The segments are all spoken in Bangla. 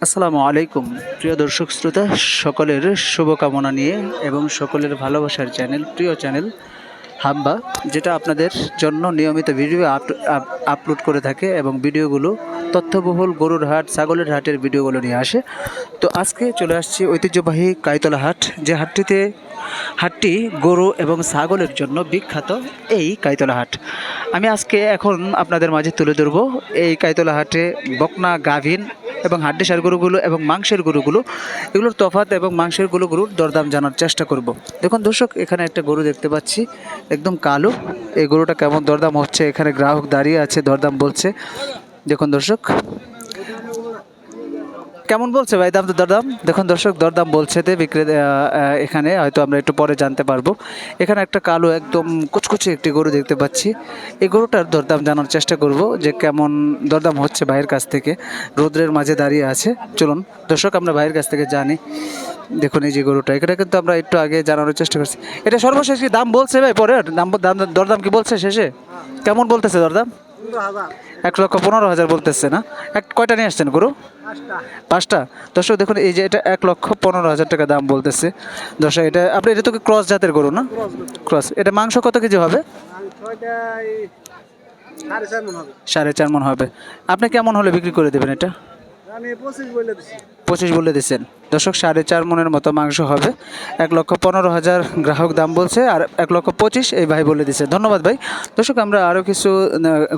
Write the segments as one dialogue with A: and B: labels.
A: আসসালামু আলাইকুম প্রিয় দর্শক শ্রোতা সকলের শুভকামনা নিয়ে এবং সকলের ভালোবাসার চ্যানেল প্রিয় চ্যানেল হাম্বা, যেটা আপনাদের জন্য নিয়মিত ভিডিও আপ- আপ- আপলোড করে থাকে এবং ভিডিওগুলো তথ্যবহুল গরুর হাট, ছাগলের হাটের ভিডিওগুলো নিয়ে আসে। তো আজকে চলে আসছি ঐতিহ্যবাহী কাইতলা হাট, যে হাটটিতে, হাটটি গরু এবং ছাগলের জন্য বিখ্যাত এই কাইতলা হাট। আমি আজকে এখন আপনাদের মাঝে তুলে ধরবো এই কাইতলা হাটে বকনা, গাভিন এবং হাড্ডিসার গরুগুলো এবং মাংসের গরুগুলো, এগুলোর তফাত এবং মাংসের গরু গরুর দরদাম জানার চেষ্টা করব। দেখুন দর্শক, এখানে একটা গরু দেখতে পাচ্ছি, একদম কালো। এই গরুটা কেমন দরদাম হচ্ছে? এখানে গ্রাহক দাঁড়িয়ে আছে, দরদাম বলছে। দেখুন দর্শক কেমন বলছে ভাই? দাম দরদাম? দেখুন দর্শক, দরদাম বলছে তে বিক্রে এখানে হয়তো আমরা একটু পরে জানতে পারব। এখানে একটা কালো একদম কুচকুচে একটি গরু দেখতে পাচ্ছি। এই গরুটার দরদাম জানার চেষ্টা করব যে কেমন দরদাম হচ্ছে ভাইয়ের কাছ থেকে। রৌদ্রের মাঝে দাঁড়িয়ে আছে। চলুন, দর্শক, আমরা ভাইয়ের কাছ থেকে জানি। দেখুন এই যে গরুটা এটা কিন্তু আমরা একটু আগে জানানোর চেষ্টা করছি। এটা সর্বশেষ কি দাম বলছে ভাই পরে? দাম দাম, দরদাম কি বলছে শেষে? কেমন বলতেছে দরদাম? এক লক্ষ পনেরো হাজার বলতেছে না? এক কয়টা নিয়ে আসছেন গরু? পাঁচটা। দর্শক দেখুন এই যে এটা এক লক্ষ পনেরো হাজার টাকা দাম বলতেছে। দর্শক এটা আপনি এটা তো ক্রস জাতের গরু না? ক্রস এটা মাংস কত কেজি হবে। সাড়ে চার মন হবে। আপনি কেমন হলে বিক্রি করে দেবেন এটা?
B: পঁচিশ বলে দিচ্ছি
A: দিচ্ছেন দর্শক সাড়ে চার মনের মতো মাংস হবে। এক লক্ষ পনেরো হাজার গ্রাহক দাম বলছে আর এক লক্ষ পঁচিশ এই ভাই বলে দিছে। ধন্যবাদ ভাই। দর্শক আমরা আরও কিছু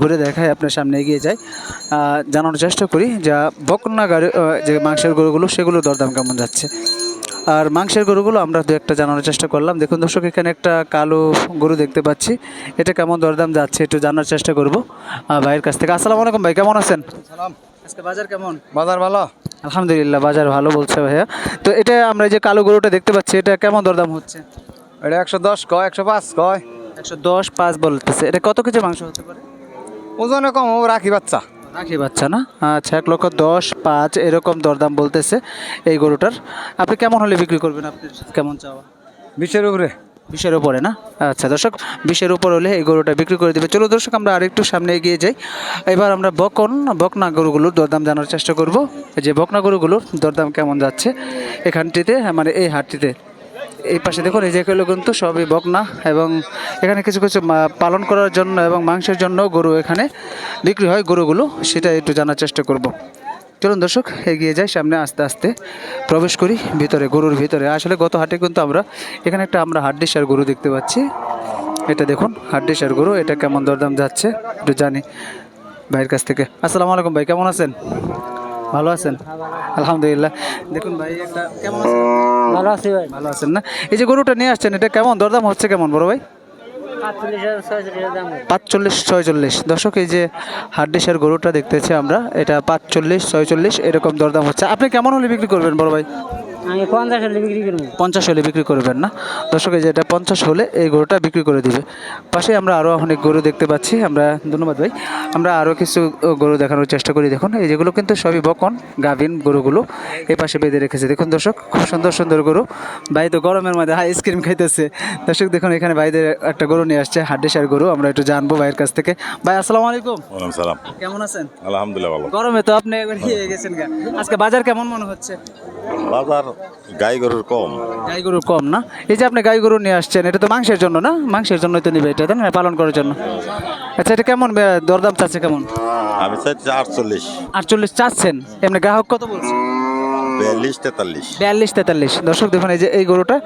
A: ঘুরে দেখাই আপনার সামনে এগিয়ে যাই। জানানোর চেষ্টা করি যা বকনা গাড়ি যে মাংসের গরুগুলো সেগুলো দরদাম কেমন যাচ্ছে। আর মাংসের গরুগুলো আমরা দু একটা জানানোর চেষ্টা করলাম। দেখুন দর্শক এখানে একটা কালো গরু দেখতে পাচ্ছি। এটা কেমন দরদাম যাচ্ছে একটু জানার চেষ্টা করব ভাইয়ের কাছ থেকে। আসসালামু আলাইকুম ভাই কেমন আছেন? আজকে বাজার কেমন?
B: বাজার ভালো?
A: আলহামদুলিল্লাহ বাজার ভালো বলছে ভাইয়া। তো এটা আমরা যে কালো গরুটা দেখতে পাচ্ছি এটা কেমন দরদাম হচ্ছে?
B: এটা একশো দশ কয় একশো পাঁচ কয়।
A: একশো দশ পাঁচ বলতেছে। এটা কত কেজি মাংস হতে পারে?
B: ওজনে কম ও রাখি বাচ্চা।
A: রাখি বাচ্চা না? আচ্ছা এক লক্ষ দশ পাঁচ এরকম দরদাম বলতেছে এই গরুটার। আপনি কেমন হলে বিক্রি করবেন আপনি কেমন চাওয়া?
B: বিশের উপরে।
A: বিশের উপরে, না? আচ্ছা দর্শক বিশের উপর হলে এই গরুটা বিক্রি করে দেবে। চলো দর্শক, আমরা আরেকটু সামনে এগিয়ে যাই। এবার আমরা বকন, বকনা গরুগুলোর দরদাম জানার চেষ্টা করব। যে বকনা গরুগুলোর দরদাম কেমন যাচ্ছে এখানটিতে মানে এই হাটটিতে। এই পাশে দেখুন, এই যেগুলো কিন্তু সবই বকনা এবং এখানে কিছু কিছু পালন করার জন্য এবং মাংসের জন্য গরু এখানে বিক্রি হয় গরুগুলো, সেটা একটু জানার চেষ্টা করব। চলুন দর্শক এগিয়ে যাই সামনে আস্তে আস্তে প্রবেশ করি ভিতরে গরুর ভিতরে। আসলে গত হাটে কিন্তু আমরা এখানে একটা আমরা হাড্ডিসার গরু দেখতে পাচ্ছি। এটা দেখুন হাড্ডিসার গরু এটা কেমন দরদাম যাচ্ছে একটু জানি ভাইয়ের কাছ থেকে। আসসালামু আলাইকুম ভাই কেমন আছেন? ভালো আছেন? আলহামদুলিল্লাহ। দেখুন ভাই একটা কেমন আছেন?
B: ভালো আছি ভাই।
A: ভালো আছেন না? এই যে গরুটা নিয়ে আসছেন এটা কেমন? দরদাম হচ্ছে কেমন বড় ভাই? পাঁচচল্লিশ, ছয়চল্লিশ। দর্শক, এই যে হার্ডিসের গরুটা দেখতেছি আমরা, এটা পাঁচচল্লিশ, ছয়চল্লিশ, এরকম দরদাম হচ্ছে। আপনি কেমন হলে বিক্রি করবেন বড় ভাই?
B: আমি পঞ্চাশ হলে বিক্রি করব।
A: পঞ্চাশ হলে বিক্রি করবেন না? দর্শক এই যে এটা পঞ্চাশ হলে এই গরুটা বিক্রি করে দিবে। পাশে আমরা আরও অনেক গরু দেখতে পাচ্ছি। আমরা ধন্যবাদ ভাই। আমরা আরও কিছু গরু দেখানোর চেষ্টা করি। দেখুন এই যেগুলো কিন্তু সবই বকন গাভিন গরুগুলো এই পাশে বেঁধে রেখেছে। দেখুন দর্শক খুব সুন্দর সুন্দর গরু। ভাই তো গরমের মধ্যে আইসক্রিম খাইতেছে। দর্শক দেখুন এখানে ভাইদের একটা গরু নিয়ে আসছে হাড্ডিসার গরু। আমরা একটু জানব ভাইয়ের কাছ থেকে। ভাই আসসালামু আলাইকুম।
C: সালাম।
A: কেমন আছেন?
C: আলহামদুলিল্লাহ ভালো।
A: গরমে তো আপনি একবার ইয়ে হয়ে গেছেন আজকে বাজার কেমন মনে হচ্ছে?
C: বাজার গাই গরুর কম।
A: গাই গরু কম না? এই যে আপনি গাই গরু নিয়ে আসছেন এটা তো মাংসের জন্য না? মাংসের জন্যই তো নিবে এটা তাই না? পালন করার জন্য। আচ্ছা এটা কেমন আহ, দরদাম চাচ্ছে কেমন?
C: আমি চাইছি আটচল্লিশ।
A: আটচল্লিশ চাচ্ছেন? এমনি গ্রাহক কত বলছে?
C: বিয়াল্লিশ তেতাল্লিশ।
A: বিয়াল্লিশ তেতাল্লিশ। দর্শক দেখুন এই যে এই গরুটা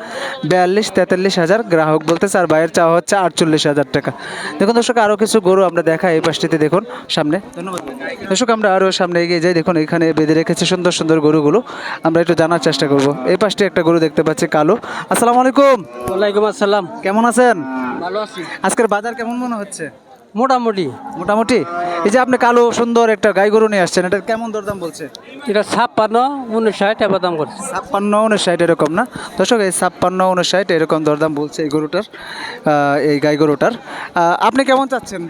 A: বিয়াল্লিশ তেতাল্লিশ হাজার গ্রাহক বলতেছে আর বাইরের চাওয়া হচ্ছে আটচল্লিশ হাজার টাকা। দেখুন দর্শক আরও কিছু গরু আমরা দেখাই এই পাশটিতে দেখুন সামনে। ধন্যবাদ। দর্শক আমরা আরও সামনে এগিয়ে যাই। দেখুন এখানে বেঁধে রেখেছে সুন্দর সুন্দর গরুগুলো। আমরা একটু জানার চেষ্টা করব। এই পাশটি একটা গরু দেখতে পাচ্ছি কালো। আসসালামু আলাইকুম।
B: ওয়ালাইকুম আসসালাম।
A: কেমন আছেন?
B: ভালো আছি।
A: আজকের বাজার কেমন মনে হচ্ছে?
B: মোটামুটি।
A: মোটামুটি? এই যে আপনি কালো সুন্দর একটা গাই গরু নিয়ে আসছেন এটা কেমন দরদাম বলছে?
B: এটা ছাপ্পান্ন উনিশ উনষাট এবার দাম করছে।
A: ছাপ্পান্ন উনষাট এরকম না? দর্শক এই ছাপ্পান্ন উনষাট এরকম দরদাম বলছে এই গরুটার এই গাই গরুটার আপনি কেমন চাচ্ছেন?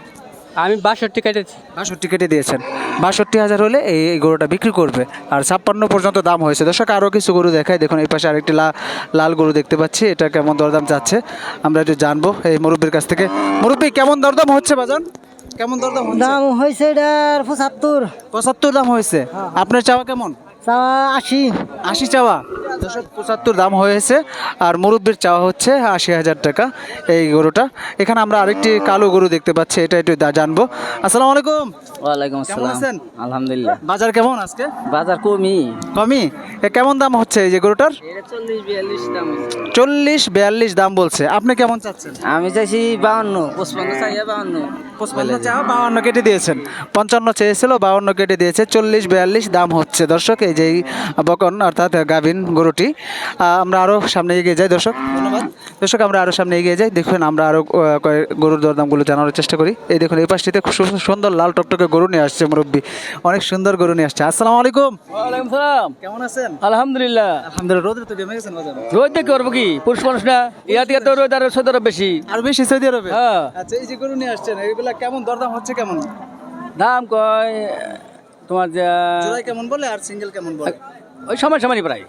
B: আমি বাষট্টি কেটেছি
A: বাষট্টি কেটে দিয়েছেন। বাষট্টি হাজার হলে এই এই গরুটা বিক্রি করবে। আর ছাপ্পান্ন পর্যন্ত দাম হয়েছে। দর্শক আরও কিছু গরু দেখায় দেখুন এই পাশে আরেকটি লা- লাল গরু দেখতে পাচ্ছি। এটা কেমন দরদাম যাচ্ছে? আমরা একটু জানব। এই মুরব্বীর কাছ থেকে। মুরব্বী কেমন দরদাম হচ্ছে বাজান? কেমন দরদাম
D: দাম হয়েছে এটার পঁচাত্তর।
A: পঁচাত্তর দাম হয়েছে। আপনার চাওয়া কেমন?
D: চাওয়া আশি।
A: আশি চাওয়া। দশক পঁচাত্তর দাম হয়েছে আর মুরব্বির চাওয়া হচ্ছে আশি হাজার টাকা এই গরুটা। এখানে আমরা আরেকটি কালো গরু দেখতে পাচ্ছি এটা একটু জানব। আসসালামু আলাইকুম।
D: ওয়ালাইকুম
A: আছেন?
D: আলহামদুলিল্লাহ।
A: বাজার কেমন আজকে?
D: বাজার কমই
A: কমই এ কেমন দাম হচ্ছে এই যে গরুটার?
D: চল্লিশ বিয়াল্লিশ দাম
A: বলছে। আপনি কেমন চাচ্ছেন?
D: আমি চাইছি বাউন্ন পঁচপান্ন চাইয়া বাউন্ন।
A: পঞ্চান্ন চাওয়া বাউন্ন কেটে দিয়েছেন। পঞ্চান্ন চেয়েছিল বাউন্ন কেটে দিয়েছে চল্লিশ বিয়াল্লিশ দাম হচ্ছে। দর্শক এই যে বকন অর্থাৎ গাভিন গরুটি আমরা আরও সামনে এগিয়ে যাই। দর্শক ধন্যবাদ। দর্শক আমরা আরও সামনে এগিয়ে যাই। দেখুন আমরা আরও গরুর দরদামগুলো জানানোর চেষ্টা করি। এই দেখুন এই পাশটিতে খুব সুন্দর লাল টকটকে গরু নিয়ে আসছে মুরব্বী। অনেক সুন্দর গরু নিয়ে আসছে। আসসালামু আলাইকুম।
B: সালাম।
A: কেমন আছেন?
B: আলহামদুলিল্লাহ।
A: আলহামদুলিল্লাহ রোদে তো জমে গেছেন
B: রোজ দেখতে পারব কি? পুরুষ মানুষ না ইয়া থেকে তো রোদ আর সদর বেশি।
A: আর বেশি সৌদি আরবে?
B: হ্যাঁ।
A: আচ্ছা এই যে গরু নিয়ে আসছেন এগুলা কেমন দরদাম হচ্ছে কেমন?
B: দাম কয়? তোমার যা
A: জোড়াই কেমন বলে আর সিঙ্গেল কেমন বলে?
B: ওই সময় সমানই প্রায়।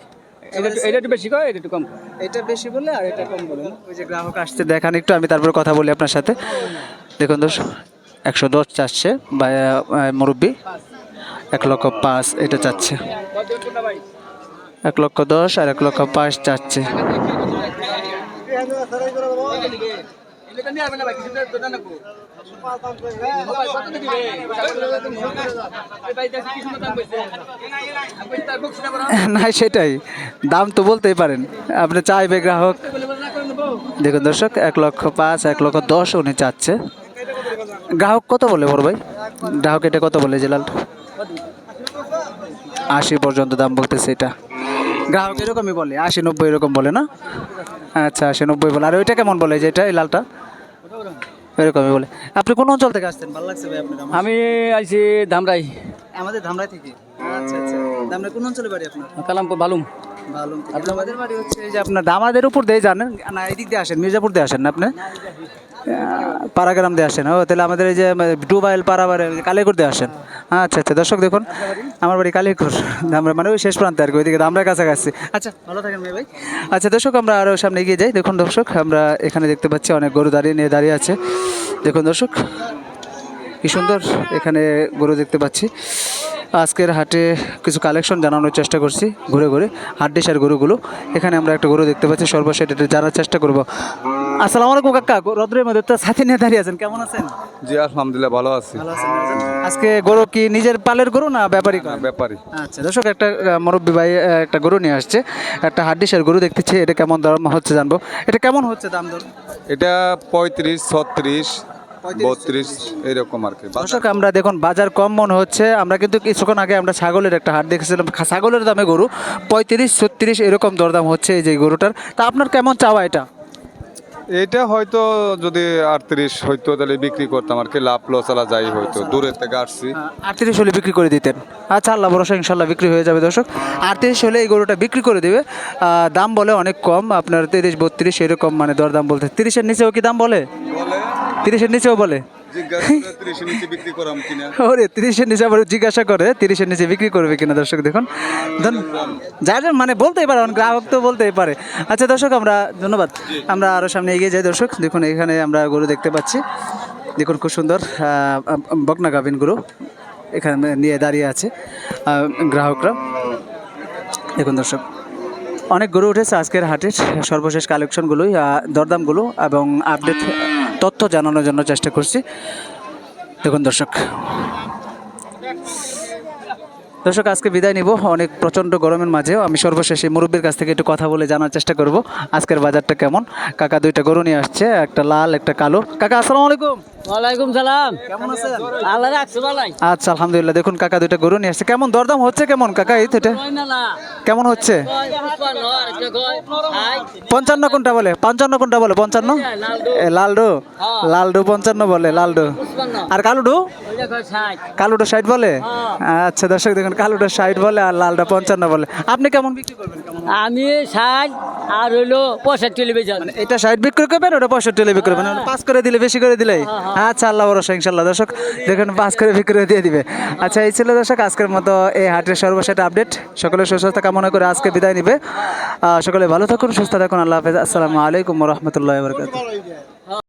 B: এটা এটা একটু বেশি কয়? এটা একটু কম
A: এটা বেশি বলে আর এটা কম বলে। ওই যে গ্রাহক আসছে দেখান একটু আমি তারপরে কথা বলি আপনার সাথে। দেখুন দোষ একশো দশ চাচ্ছে বা মুরব্বী। এক লক্ষ পাঁচ এটা চাচ্ছে। এক লক্ষ দশ আর এক লক্ষ পাঁচ চাচ্ছে। না, সেটাই। দাম তো বলতেই পারেন। আপনি চাইবে গ্রাহক। দেখুন দর্শক, এক লক্ষ পাঁচ, এক লক্ষ দশ উনি চাচ্ছে। গ্রাহক কত বলে বড় ভাই? গ্রাহক এটা কত বলে জেলাল? আশি পর্যন্ত দাম বলতেছে এটা। গ্রাহক এরকমই বলে, আশি নব্বই এরকম বলে না? আচ্ছা আশি নব্বই বলে। আর ওইটা কেমন বলে যে এটা, এই লালটা? এরকমই বলে। আপনি কোন অঞ্চল থেকে আসছেন? ভালো লাগছে ভাই আপনার
B: আমি আইছি ধামরাই।
A: আমাদের ধামরাই থেকে? আচ্ছা আচ্ছা। ধামরাই কোন অঞ্চলে বাড়ি আপনার?
B: কালামপুর বালুম।
A: ভালো। আমাদের বাড়ি হচ্ছে এই যে আপনার দামাদের উপর দিয়ে জানেন না এদিক দিয়ে আসেন মির্জাপুর দিয়ে আসেন না আপনি? পাড়াগ্রাম দিয়ে আসেন। ও তাহলে আমাদের এই যে ডুবাইল পাড়াবাড়ি কালীকুর দিয়ে আসেন। আচ্ছা আচ্ছা দর্শক দেখুন আমার বাড়ি কালীকুর আমরা মানে ওই শেষ প্রান্তে আর কি ওইদিকে আমরা কাছাকাছি। আচ্ছা ভালো থাকেন ভাই আচ্ছা দর্শক আমরা আরও সামনে এগিয়ে যাই। দেখুন দর্শক আমরা এখানে দেখতে পাচ্ছি অনেক গরু দাঁড়িয়ে নিয়ে দাঁড়িয়ে আছে। দেখুন দর্শক কি সুন্দর এখানে গরু দেখতে পাচ্ছি। আজকের হাটে কিছু কালেকশন জানানোর চেষ্টা করছি ঘুরে ঘুরে হাট ডিসার গরুগুলো। এখানে আমরা একটা গরু দেখতে পাচ্ছি সর্বশেষ এটা জানার চেষ্টা করব। আসসালামু আলাইকুম কাকা রদ্রের মধ্যে তো সাথে নিয়ে দাঁড়িয়ে আছেন কেমন আছেন?
E: জি আলহামদুলিল্লাহ ভালো আছি।
A: আজকে গরু কি নিজের পালের গরু না ব্যাপারী?
E: ব্যাপারী।
A: আচ্ছা দর্শক একটা মুরব্বী ভাই একটা গরু নিয়ে আসছে একটা হাট ডিসার গরু দেখতেছি এটা কেমন দাম হচ্ছে জানব। এটা কেমন হচ্ছে দাম দর?
E: এটা পঁয়ত্রিশ ছত্রিশ বত্রিশ এরকম আর কি
A: দর্শক আমরা দেখুন বাজার কম মনে হচ্ছে। আমরা কিন্তু কিছুক্ষণ আগে আমরা ছাগলের একটা হাট দেখেছিলাম। ছাগলের দামে গরু পঁয়ত্রিশ ছত্রিশ এরকম দরদাম হচ্ছে এই যে গরুটার। তা আপনার কেমন চাওয়া এটা?
E: এটা হয়তো যদি আটত্রিশ হইতো তাহলে বিক্রি করতাম আর কি লাভ লস আলা যাই হয়তো দূরের থেকে আসছি।
A: আটত্রিশ হলে বিক্রি করে দিতেন। আচ্ছা আল্লাহ ভরসা ইনশাল্লাহ বিক্রি হয়ে যাবে দর্শক। আটত্রিশ হলে এই গরুটা বিক্রি করে দেবে। দাম বলে অনেক কম। আপনার তিরিশ বত্রিশ এরকম মানে দরদাম বলতে। তিরিশের নিচেও কি দাম বলে তিরিশের নিচেও বলে। ওরে তিরিশের নিচে আবার জিজ্ঞাসা করে তিরিশের নিচে বিক্রি করবে কিনা দর্শক দেখুন। যার মানে বলতেই পারে গ্রাহক তো বলতেই পারে। আচ্ছা দর্শক আমরা ধন্যবাদ। আমরা আরও সামনে এগিয়ে যাই দর্শক। দেখুন এখানে আমরা গরু দেখতে পাচ্ছি। দেখুন খুব সুন্দর বকনা গাভিন গরু এখানে নিয়ে দাঁড়িয়ে আছে গ্রাহকরা। দেখুন দর্শক অনেক গরু উঠেছে আজকের হাটের সর্বশেষ কালেকশনগুলোই দরদামগুলো এবং আপডেট তথ্য জানানোর জন্য চেষ্টা করছি। দেখুন দর্শক। দর্শক আজকে বিদায় নিব। অনেক প্রচণ্ড গরমের মাঝেও আমি সর্বশেষে মুরব্বীর কাছ থেকে একটু কথা বলে জানার চেষ্টা করব। আজকের বাজারটা কেমন? কাকা দুইটা গরু নিয়ে আসছে একটা লাল একটা কালো। কাকা আসসালামু আলাইকুম।
B: ওয়ালাইকুম সালাম।
A: কেমন আছেন?
B: আল্লাহ রাখছে ভালাই।
A: আচ্ছা আলহামদুলিল্লাহ। দেখুন কাকা দুইটা গরু নিয়ে আসছে। কেমন? দরদাম হচ্ছে কেমন? কাকা এই তো এটা কেমন হচ্ছে? পঞ্চান্ন কোনটা বলে? পঞ্চান্ন কোনটা বলে? পঞ্চান্ন? লালডু লালডু পঞ্চান্ন বলে লালডু আর কালুডু কালুডু ষাট। বলে? আচ্ছা দর্শক দেখুন দেখেন কালোটা ষাট বলে আর লালটা পঞ্চান্ন বলে। আপনি কেমন বিক্রি করবেন?
F: আমি ষাট আর হইল পঁয়ষট্টি টেলিভিশন
A: মানে এটা ষাট বিক্রি করবেন ওটা পঁয়ষট্টি বিক্রি করবেন? মানে পাঁচ করে দিলে বেশি করে দিলে আচ্ছা আল্লাহ ভরসা ইনশাল্লাহ দর্শক দেখুন পাঁচ করে বিক্রি করে দিয়ে দিবে। আচ্ছা এই ছিল দর্শক আজকের মতো এই হাটের সর্বশেষ আপডেট। সকলের সুস্থতা কামনা করে আজকে বিদায় নিবে। সকলে ভালো থাকুন সুস্থ থাকুন। আল্লাহ হাফেজ। আসসালামু আলাইকুম রহমতুল্লাহ বরকাত